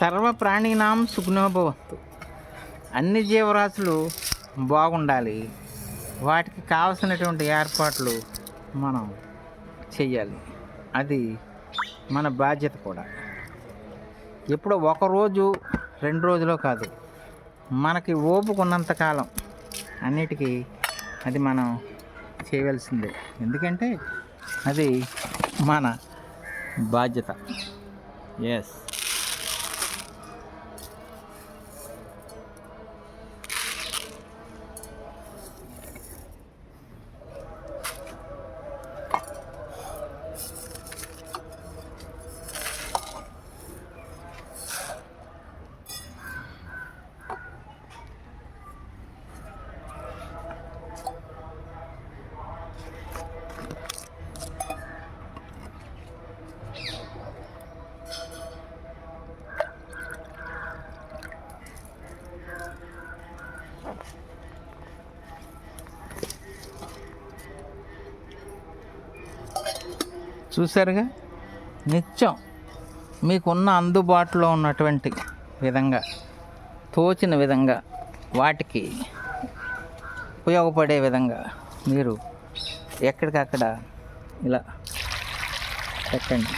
సర్వ ప్రాణినాం సుగ్నోభవత్తు అన్ని జీవరాశులు బాగుండాలి. వాటికి కావలసినటువంటి ఏర్పాట్లు మనం చెయ్యాలి. అది మన బాధ్యత కూడా. ఎప్పుడో ఒకరోజు రెండు రోజులో కాదు. మనకి ఓపుకున్నంత కాలం అన్నిటికీ అది మనం చేయవలసిందే. ఎందుకంటే అది మన బాధ్యత. ఎస్ చూసారుగా నిత్యం మీకున్న అందుబాటులో ఉన్నటువంటి విధంగా తోచిన విధంగా వాటికి ఉపయోగపడే విధంగా మీరు ఎక్కడికక్కడ ఇలా పెట్టండి.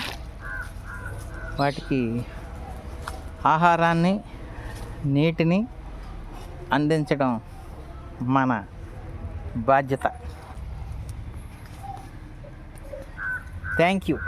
వాటికి ఆహారాన్ని నీటిని అందించడం మన బాధ్యత. thank you.